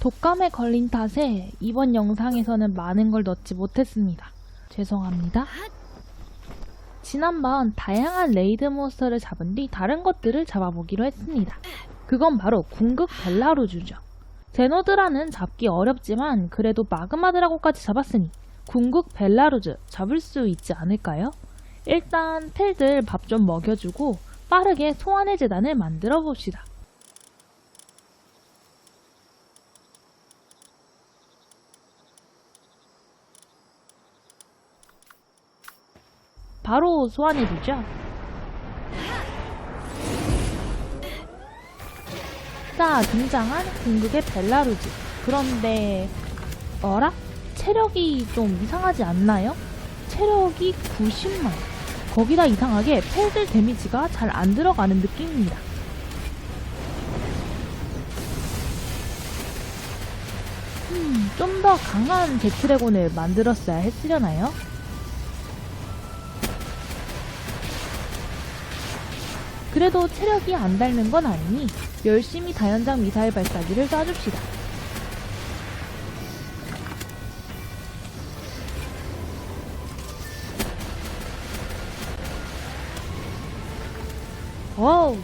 독감에 걸린 탓에 이번 영상에서는 많은 걸 넣지 못했습니다. 죄송합니다. 지난번 다양한 레이드 몬스터를 잡은 뒤 다른 것들을 잡아보기로 했습니다. 그건 바로 궁극 벨라루주죠. 제노드라는 잡기 어렵지만 그래도 마그마 드라고까지 잡았으니 궁극 벨라루즈 잡을 수 있지 않을까요? 일단 텔들 밥 좀 먹여주고 빠르게 소환의 재단을 만들어 봅시다. 바로 소환해주죠. 자, 등장한 궁극의 벨라루즈. 그런데, 어라? 체력이 좀 이상하지 않나요? 체력이 90만. 거기다 이상하게 펠들 데미지가 잘 안 들어가는 느낌입니다. 음, 좀 더 강한 제트레곤을 만들었어야 했으려나요? 그래도 체력이 안 닳는 건 아니니 열심히 다연장 미사일 발사기를 쏴줍시다. 와우!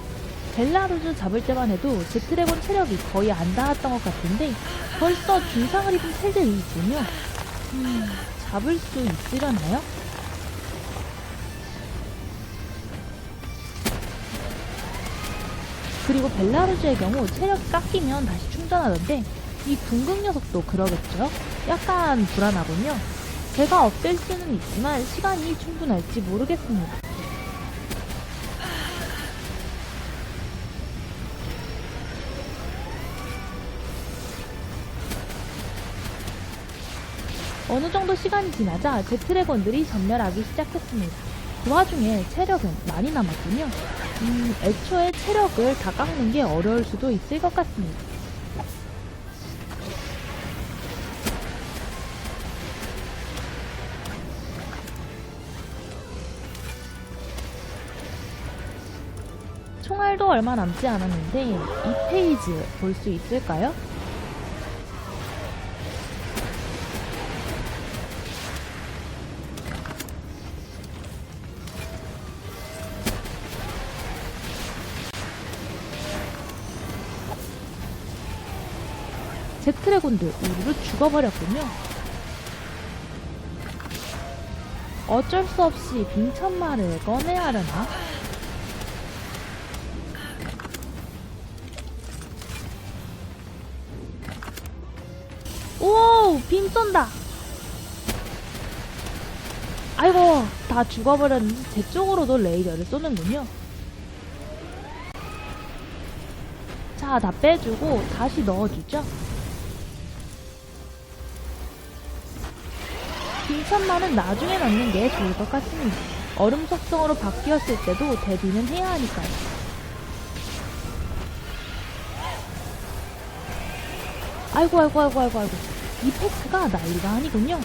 벨라루즈 잡을 때만 해도 제트레곤 체력이 거의 안 닿았던 것 같은데 벌써 중상을 입은 텔들이 있군요. 음, 잡을 수 있으려나요? 그리고 벨라루즈의 경우 체력이 깎이면 다시 충전하던데 이 궁극 녀석도 그러겠죠? 약간 불안하군요. 제가 없앨 수는 있지만 시간이 충분할지 모르겠습니다. 어느 정도 시간이 지나자 제트레곤들이 전멸하기 시작했습니다. 그 와중에 체력은 많이 남았군요. 음, 애초에 체력을 다 깎는 게 어려울 수도 있을 것 같습니다. 총알도 얼마 남지 않았는데 이 페이지 볼 수 있을까요? 제트레곤들 우르르 죽어버렸군요. 어쩔 수 없이 빙천말을 꺼내야 하려나? 오! 빔 쏜다! 아이고, 다 죽어버렸는데 제 쪽으로도 레이저를 쏘는군요. 자, 다 빼주고 다시 넣어주죠. 빙천만은 나중에 넣는 게 좋을 것 같습니다. 얼음 속성으로 바뀌었을 때도 대비는 해야 하니까요. 아이고 아이고 아이고 아이고 아이고 이 패스가 난리가 아니군요.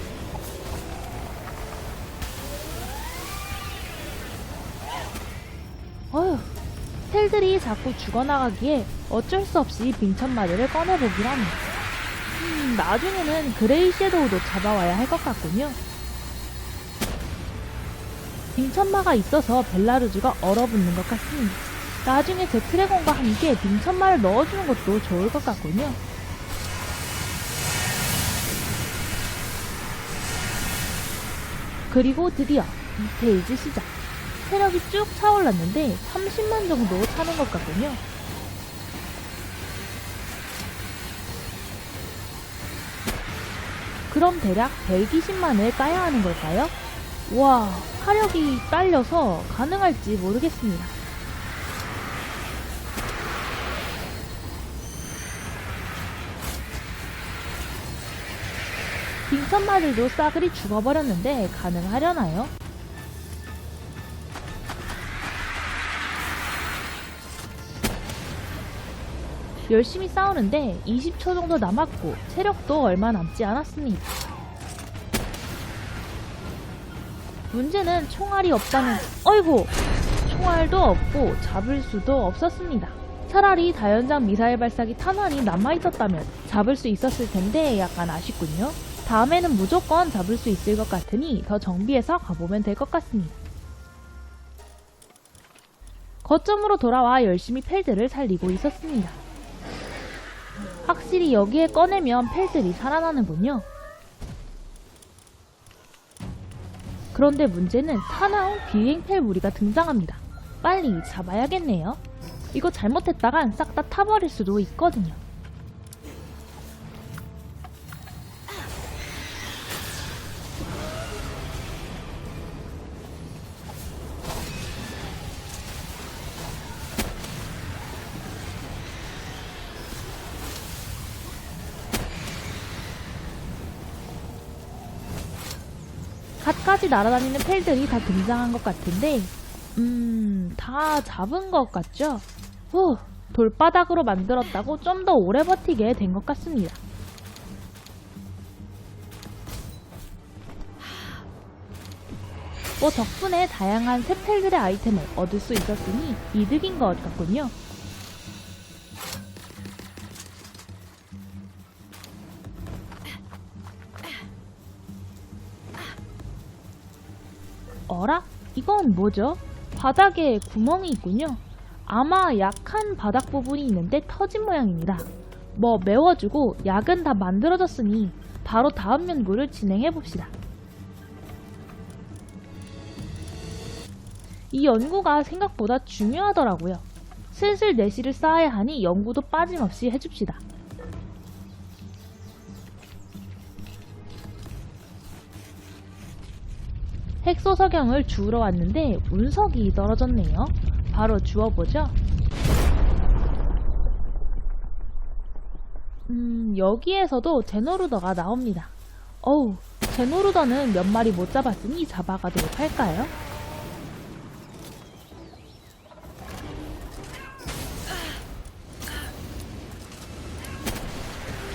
어휴 텔들이 자꾸 죽어나가기에 어쩔 수 없이 빙천마리를 꺼내보긴 합니다. 음, 나중에는 그레이 섀도우도 잡아와야 할 것 같군요. 빙천마가 있어서 벨라루즈가 얼어붙는 것 같습니다. 나중에 제 트레곤과 함께 빙천마를 넣어주는 것도 좋을 것 같군요. 그리고 드디어 이 페이지 시작. 체력이 쭉 차올랐는데 30만 정도 차는 것 같군요. 그럼 대략 120만을 까야 하는 걸까요? 와, 화력이 딸려서 가능할지 모르겠습니다. 빙천마들도 싸그리 죽어버렸는데 가능하려나요? 열심히 싸우는데 20초 정도 남았고 체력도 얼마 남지 않았습니다. 문제는 총알이 없다는 어이구 총알도 없고 잡을 수도 없었습니다. 차라리 다연장 미사일 발사기 탄환이 남아있었다면 잡을 수 있었을 텐데 약간 아쉽군요. 다음에는 무조건 잡을 수 있을 것 같으니 더 정비해서 가보면 될 것 같습니다. 거점으로 돌아와 열심히 펠들을 살리고 있었습니다. 확실히 여기에 꺼내면 펠들이 살아나는군요. 그런데 문제는 사나운 비행펠 무리가 등장합니다. 빨리 잡아야겠네요. 이거 잘못했다간 싹 다 타버릴 수도 있거든요. 갖가지 날아다니는 펠들이 다 등장한 것 같은데, 음, 다 잡은 것 같죠? 후, 돌바닥으로 만들었다고 좀 더 오래 버티게 된 것 같습니다. 뭐 덕분에 다양한 새 펠들의 아이템을 얻을 수 있었으니 이득인 것 같군요. 어라? 이건 뭐죠? 바닥에 구멍이 있군요. 아마 약한 바닥 부분이 있는데 터진 모양입니다. 뭐 메워주고 약은 다 만들어졌으니 바로 다음 연구를 진행해 봅시다. 이 연구가 생각보다 중요하더라고요. 슬슬 내실을 쌓아야 하니 연구도 빠짐없이 해줍시다. 핵소석영을 주우러 왔는데 운석이 떨어졌네요. 바로 주워보죠. 음, 여기에서도 제노루더가 나옵니다. 어우, 제노루더는 몇 마리 못 잡았으니 잡아가도록 할까요?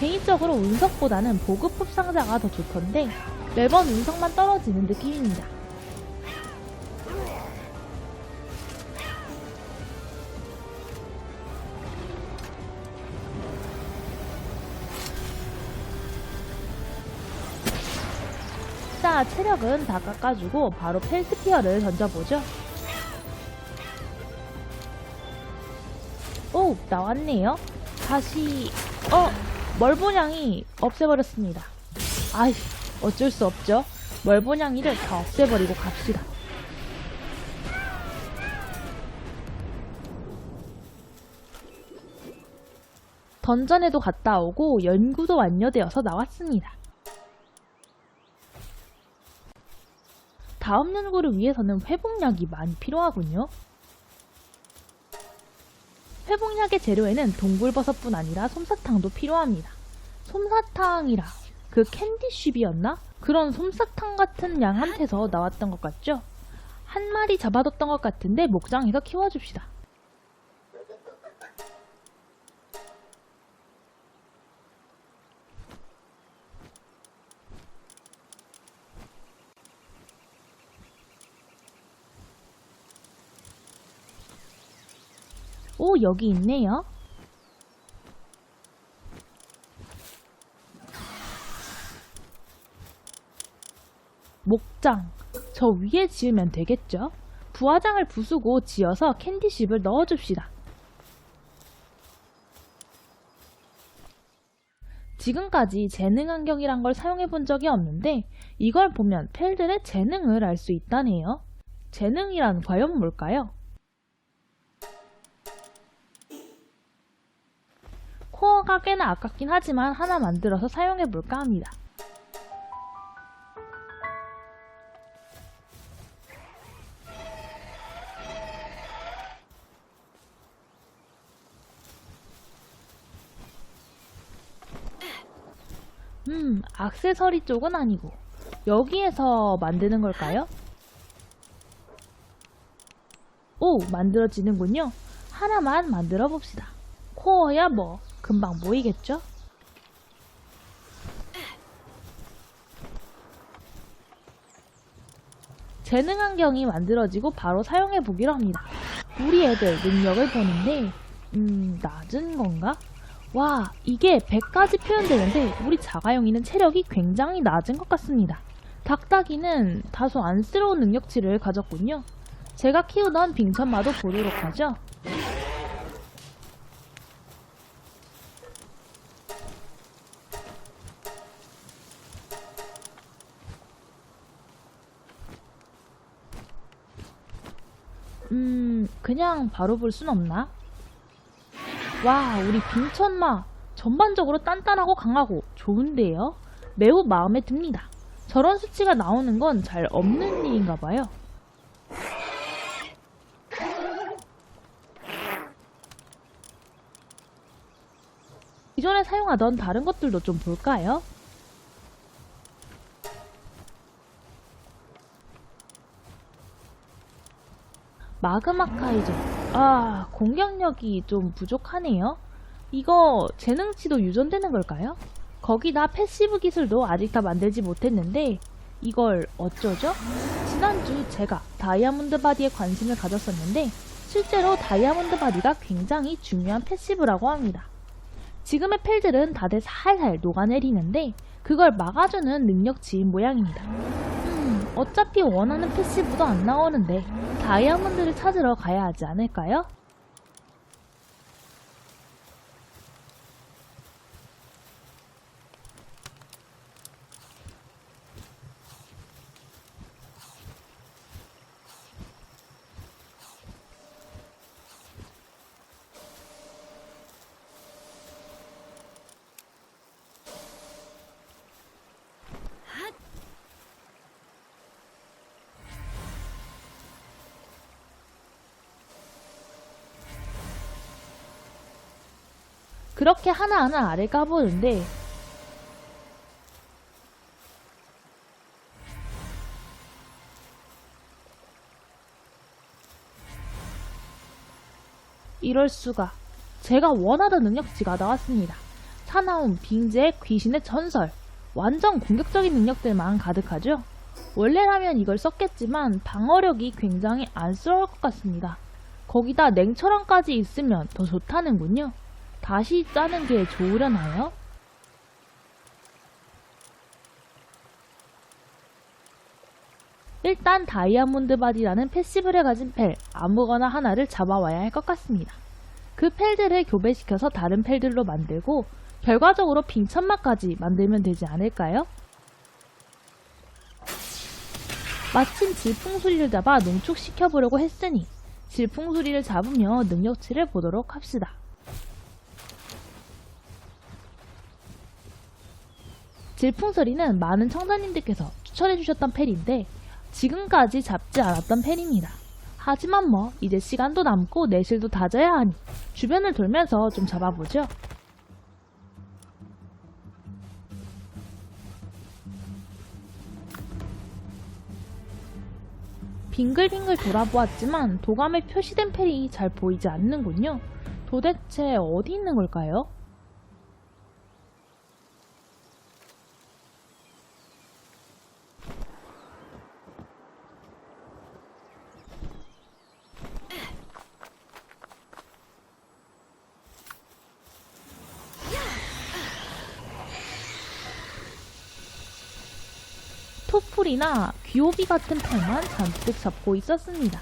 개인적으로 운석보다는 보급품 상자가 더 좋던데 매번 운석만 떨어지는 느낌입니다. 자, 체력은 다 깎아주고 바로 펠스피어를 던져보죠. 오, 나왔네요. 다시, 어, 멀보냥이 없애버렸습니다. 아이, 어쩔 수 없죠. 멀보냥이를 다 없애버리고 갑시다. 던전에도 갔다 오고 연구도 완료되어서 나왔습니다. 다음 연구를 위해서는 회복약이 많이 필요하군요. 회복약의 재료에는 동굴버섯뿐 아니라 솜사탕도 필요합니다. 솜사탕이라 그 캔디쉽이었나? 그런 솜사탕 같은 양한테서 나왔던 것 같죠? 한 마리 잡아뒀던 것 같은데 목장에서 키워줍시다. 오, 여기 있네요. 목장. 저 위에 지으면 되겠죠? 부화장을 부수고 지어서 캔디쉽을 넣어줍시다. 지금까지 재능 안경이란 걸 사용해 본 적이 없는데 이걸 보면 펠들의 재능을 알 수 있다네요. 재능이란 과연 뭘까요? 꽤나 아깝긴 하지만 하나 만들어서 사용해 볼까 합니다. 음, 악세서리 쪽은 아니고 여기에서 만드는 걸까요? 오, 만들어지는군요. 하나만 만들어 봅시다. 코어야 뭐 금방 모이겠죠? 재능 안경이 만들어지고 바로 사용해 보기로 합니다. 우리 애들 능력을 보는데 음, 낮은 건가? 와, 이게 100까지 표현되는데 우리 자가용이는 체력이 굉장히 낮은 것 같습니다. 닭다기는 다소 안쓰러운 능력치를 가졌군요. 제가 키우던 빙천마도 보도록 하죠. 음, 그냥 바로 볼 순 없나? 와, 우리 빙천마 전반적으로 단단하고 강하고 좋은데요? 매우 마음에 듭니다. 저런 수치가 나오는 건 잘 없는 일인가 봐요. 기존에 사용하던 다른 것들도 좀 볼까요? 마그마 카이저. 아, 공격력이 좀 부족하네요. 이거 재능치도 유전되는 걸까요? 거기다 패시브 기술도 아직 다 만들지 못했는데 이걸 어쩌죠? 지난주 제가 다이아몬드 바디에 관심을 가졌었는데 실제로 다이아몬드 바디가 굉장히 중요한 패시브라고 합니다. 지금의 펠들은 다들 살살 녹아내리는데 그걸 막아주는 능력치인 모양입니다. 음, 어차피 원하는 패시브도 안 나오는데 다이아몬드를 찾으러 가야 하지 않을까요? 그렇게 하나하나 알을 까보는데 이럴 수가 제가 원하던 능력치가 나왔습니다. 사나움, 빙제, 귀신의 전설 완전 공격적인 능력들만 가득하죠? 원래라면 이걸 썼겠지만 방어력이 굉장히 안쓰러울 것 같습니다. 거기다 냉철함까지 있으면 더 좋다는군요. 다시 짜는 게 좋으려나요? 일단 다이아몬드 바디라는 패시브를 가진 펠 아무거나 하나를 잡아와야 할 것 같습니다. 그 펠들을 교배시켜서 다른 펠들로 만들고 결과적으로 빙천마까지 만들면 되지 않을까요? 마침 질풍수리를 잡아 농축시켜보려고 했으니 질풍수리를 잡으며 능력치를 보도록 합시다. 질풍소리는 많은 청자님들께서 추천해주셨던 펠인데 지금까지 잡지 않았던 펠입니다. 하지만 뭐 이제 시간도 남고 내실도 다져야 하니 주변을 돌면서 좀 잡아보죠. 빙글빙글 돌아보았지만 도감에 표시된 펠이 잘 보이지 않는군요. 도대체 어디 있는 걸까요? 토플이나 귀요비 같은 펠만 잔뜩 잡고 있었습니다.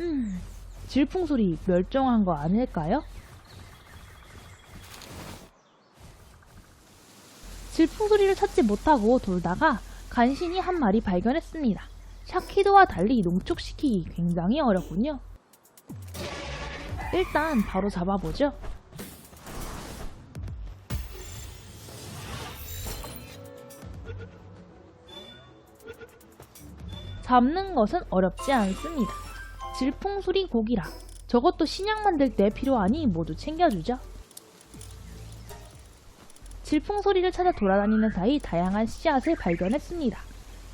음, 질풍 소리 멸종한 거 아닐까요? 질풍 소리를 찾지 못하고 돌다가 간신히 한 마리 발견했습니다. 샤키드와 달리 농축시키기 굉장히 어렵군요. 일단 바로 잡아보죠. 잡는 것은 어렵지 않습니다. 질풍수리 고기라. 저것도 신약 만들 때 필요하니 모두 챙겨주죠. 질풍소리를 찾아 돌아다니는 사이 다양한 씨앗을 발견했습니다.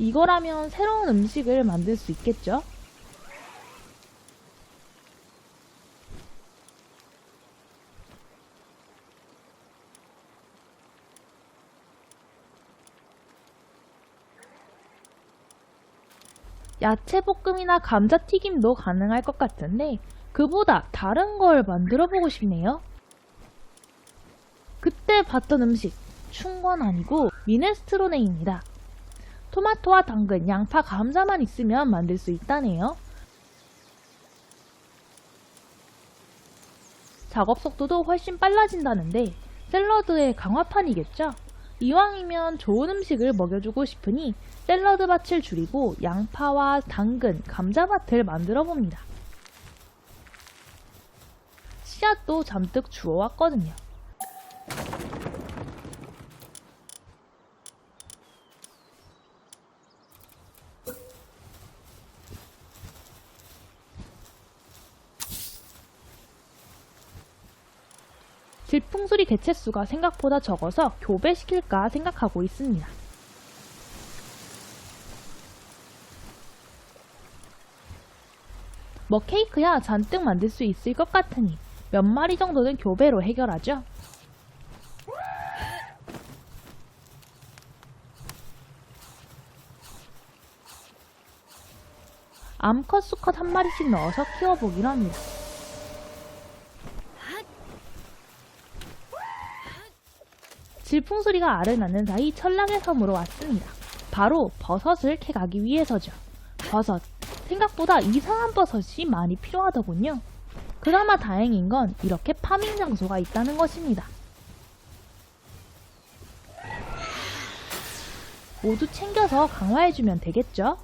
이거라면 새로운 음식을 만들 수 있겠죠? 야채 볶음이나 감자튀김도 가능할 것 같은데 그보다 다른 걸 만들어 보고 싶네요. 그때 봤던 음식, 충건 아니고 미네스트로네입니다. 토마토와 당근, 양파, 감자만 있으면 만들 수 있다네요. 작업 속도도 훨씬 빨라진다는데 샐러드의 강화판이겠죠? 이왕이면 좋은 음식을 먹여주고 싶으니 샐러드 밭을 줄이고 양파와 당근, 감자밭을 만들어 봅니다. 씨앗도 잔뜩 주워왔거든요. 질풍수리 개체 수가 생각보다 적어서 교배시킬까 생각하고 있습니다. 뭐 케이크야 잔뜩 만들 수 있을 것 같으니 몇 마리 정도는 교배로 해결하죠. 암컷 수컷 한 마리씩 넣어서 키워보기로 합니다. 질풍 소리가 알을 낳는 사이 철랑의 섬으로 왔습니다. 바로 버섯을 캐가기 위해서죠. 버섯. 생각보다 이상한 버섯이 많이 필요하더군요. 그나마 다행인 건 이렇게 파밍 장소가 있다는 것입니다. 모두 챙겨서 강화해주면 되겠죠?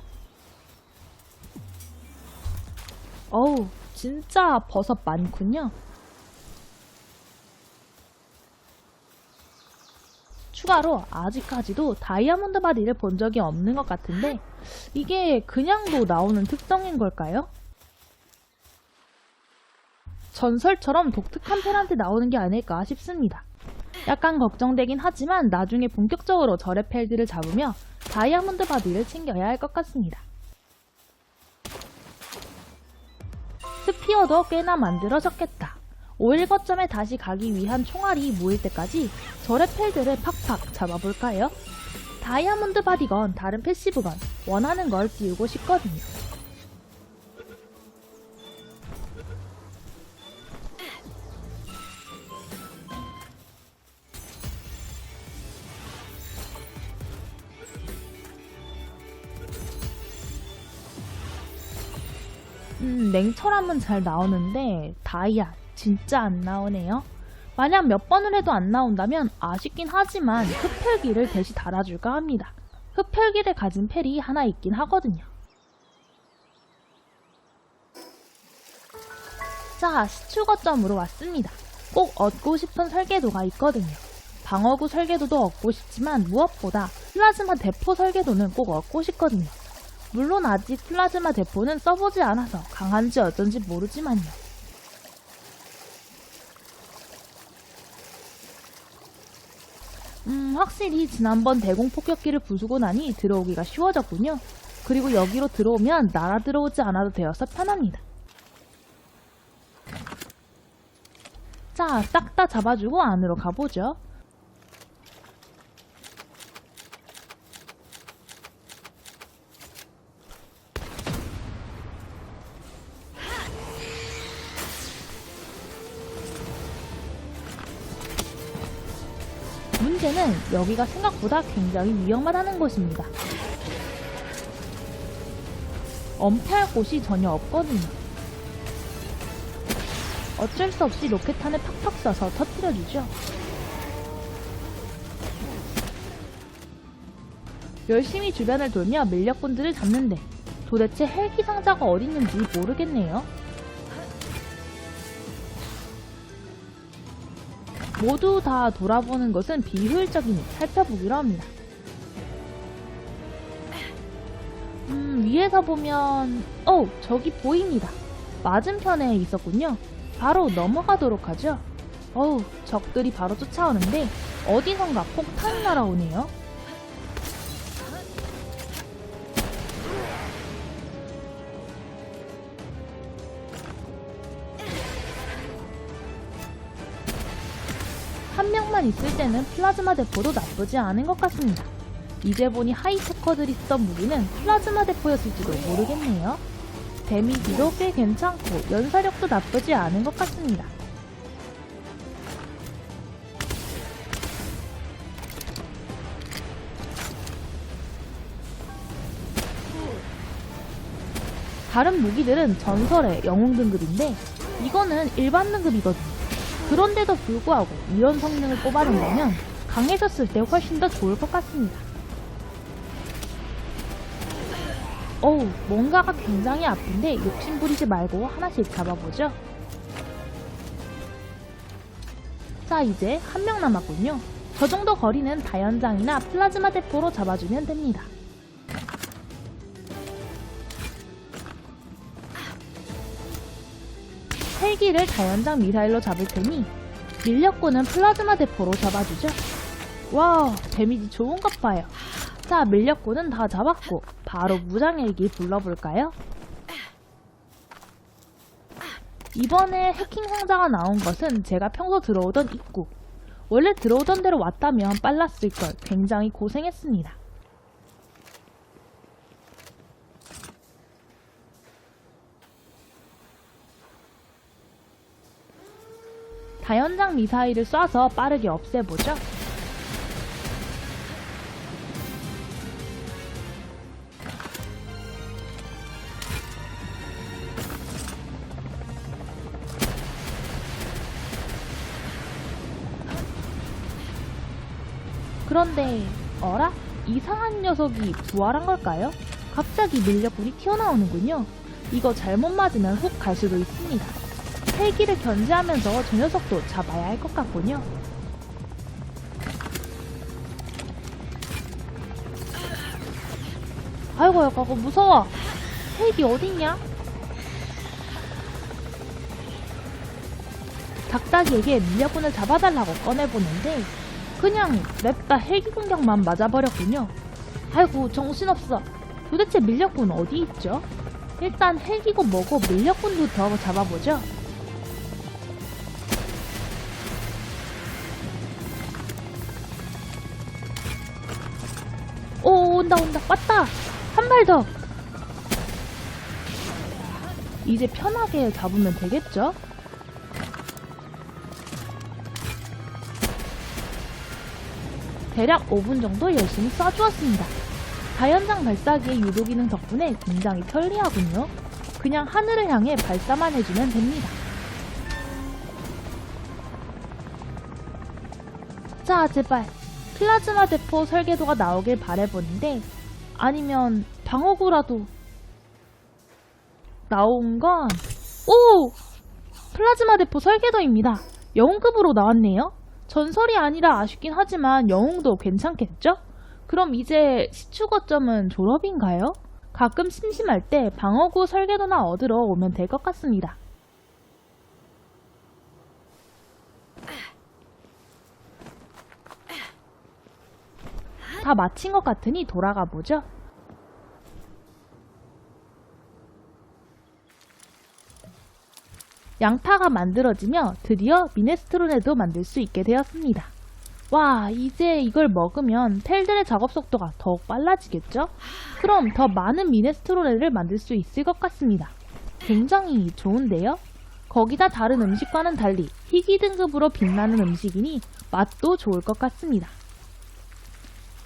어우, 진짜 버섯 많군요. 추가로 아직까지도 다이아몬드 바디를 본 적이 없는 것 같은데 이게 그냥도 나오는 특성인 걸까요? 전설처럼 독특한 펠한테 나오는 게 아닐까 싶습니다. 약간 걱정되긴 하지만 나중에 본격적으로 절의 펠들을 잡으며 다이아몬드 바디를 챙겨야 할 것 같습니다. 스피어도 꽤나 만들어졌겠다. 5일 거점에 다시 가기 위한 총알이 모일 때까지 절의 펠들을 팍팍 잡아볼까요? 다이아몬드 바디건 다른 패시브건 원하는 걸 띄우고 싶거든요. 음, 냉철함은 잘 나오는데 다이아 진짜 안 나오네요. 만약 몇 번을 해도 안 나온다면 아쉽긴 하지만 흡혈기를 대시 달아줄까 합니다. 흡혈기를 가진 펠이 하나 있긴 하거든요. 자, 시추 거점으로 왔습니다. 꼭 얻고 싶은 설계도가 있거든요. 방어구 설계도도 얻고 싶지만 무엇보다 플라즈마 대포 설계도는 꼭 얻고 싶거든요. 물론 아직 플라즈마 대포는 써보지 않아서 강한지 어쩐지 모르지만요. 음, 확실히 지난번 대공 폭격기를 부수고 나니 들어오기가 쉬워졌군요. 그리고 여기로 들어오면 날아 들어오지 않아도 되어서 편합니다. 자, 싹 다 잡아주고 안으로 가보죠. 여기가 생각보다 굉장히 위험하다는 것입니다. 엄폐할 곳이 전혀 없거든요. 어쩔 수 없이 로켓탄을 팍팍 쏴서 터뜨려주죠. 열심히 주변을 돌며 밀렵꾼들을 잡는데 도대체 헬기 상자가 어딨는지 모르겠네요. 모두 다 돌아보는 것은 비효율적이니 살펴보기로 합니다. 음, 위에서 보면, 어, 저기 보입니다. 맞은편에 있었군요. 바로 넘어가도록 하죠. 어우, 적들이 바로 쫓아오는데, 어디선가 폭탄이 날아오네요. 한 명만 있을 때는 플라즈마 대포도 나쁘지 않은 것 같습니다. 이제 보니 하이테커들이 쓰던 무기는 플라즈마 대포였을지도 모르겠네요. 데미지도 꽤 괜찮고 연사력도 나쁘지 않은 것 같습니다. 다른 무기들은 전설의 영웅 등급인데 이거는 일반 등급이거든요. 그런데도 불구하고 이런 성능을 뽑아낸다면 강해졌을 때 훨씬 더 좋을 것 같습니다. 어우, 뭔가가 굉장히 아픈데 욕심 부리지 말고 하나씩 잡아보죠. 자, 이제 한 명 남았군요. 저 정도 거리는 다연장이나 플라즈마 대포로 잡아주면 됩니다. 헬기를 다연장 미사일로 잡을 테니 밀렵구는 플라즈마 대포로 잡아주죠. 와, 데미지 좋은 것 봐요. 자, 밀렵구는 다 잡았고 바로 무장 헬기 불러볼까요? 이번에 해킹 상자가 나온 것은 제가 평소 들어오던 입구. 원래 들어오던 대로 왔다면 빨랐을걸 굉장히 고생했습니다. 다연장 미사일을 쏴서 빠르게 없애보죠. 그런데 어라? 이상한 녀석이 부활한 걸까요? 갑자기 밀려불이 튀어나오는군요. 이거 잘못 맞으면 훅 갈 수도 있습니다. 헬기를 견제하면서 저 녀석도 잡아야 할 것 같군요. 아이고 아이고 아이고, 무서워. 헬기 어딨냐? 닭다기에게 밀려꾼을 잡아달라고 꺼내보는데 그냥 냅다 헬기 공격만 맞아버렸군요. 아이고 정신없어. 도대체 밀려꾼 어디 있죠? 일단 헬기고 뭐고 밀려꾼부터 잡아보죠. 온다 온다 왔다 한 발 더. 이제 편하게 잡으면 되겠죠? 대략 5분 정도 열심히 쏴주었습니다. 다연장 발사기의 유도 기능 덕분에 굉장히 편리하군요. 그냥 하늘을 향해 발사만 해주면 됩니다. 자, 제발 플라즈마 대포 설계도가 나오길 바래보는데 아니면 방어구라도 나온 건 오! 플라즈마 대포 설계도입니다. 영웅급으로 나왔네요. 전설이 아니라 아쉽긴 하지만 영웅도 괜찮겠죠? 그럼 이제 시추거점은 졸업인가요? 가끔 심심할 때 방어구 설계도나 얻으러 오면 될 것 같습니다. 다 마친 것 같으니 돌아가 보죠. 양파가 만들어지며 드디어 미네스트론에도 만들 수 있게 되었습니다. 와, 이제 이걸 먹으면 텔들의 작업 속도가 더욱 빨라지겠죠? 그럼 더 많은 미네스트로네를 만들 수 있을 것 같습니다. 굉장히 좋은데요? 거기다 다른 음식과는 달리 희귀 등급으로 빛나는 음식이니 맛도 좋을 것 같습니다.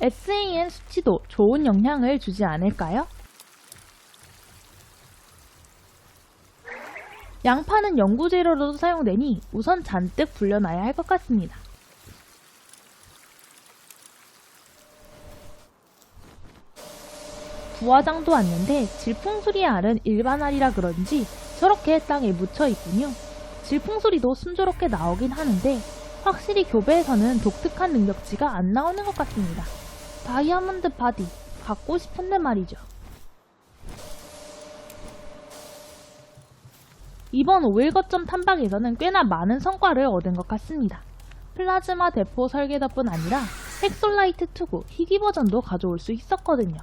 SAN 수치도 좋은 영향을 주지 않을까요? 양파는 연구 재료로도 사용되니 우선 잔뜩 불려놔야 할 것 같습니다. 부화장도 왔는데 질풍수리의 알은 일반 알이라 그런지 저렇게 땅에 묻혀 있군요. 질풍수리도 순조롭게 나오긴 하는데 확실히 교배에서는 독특한 능력치가 안 나오는 것 같습니다. 다이아몬드 바디 갖고 싶은데 말이죠. 이번 5일 거점 탐방에서는 꽤나 많은 성과를 얻은 것 같습니다. 플라즈마 대포 설계도뿐 아니라 헥솔라이트 투구 희귀 버전도 가져올 수 있었거든요.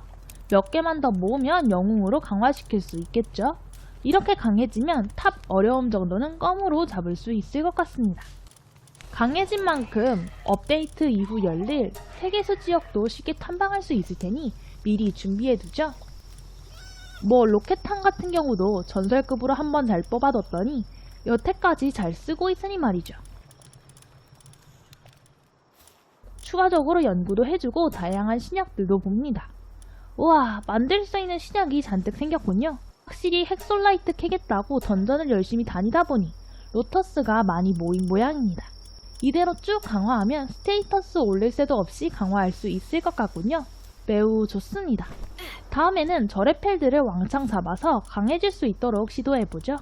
몇 개만 더 모으면 영웅으로 강화시킬 수 있겠죠? 이렇게 강해지면 탑 어려움 정도는 껌으로 잡을 수 있을 것 같습니다. 강해진 만큼 업데이트 이후 열릴 세계수 지역도 쉽게 탐방할 수 있을 테니 미리 준비해두죠. 뭐 로켓탄 같은 경우도 전설급으로 한번 잘 뽑아뒀더니 여태까지 잘 쓰고 있으니 말이죠. 추가적으로 연구도 해주고 다양한 신약들도 봅니다. 우와, 만들 수 있는 신약이 잔뜩 생겼군요. 확실히 핵솔라이트 캐겠다고 던전을 열심히 다니다 보니 로터스가 많이 모인 모양입니다. 이대로 쭉 강화하면 스테이터스 올릴 새도 없이 강화할 수 있을 것 같군요. 매우 좋습니다. 다음에는 저레펠들을 왕창 잡아서 강해질 수 있도록 시도해보죠.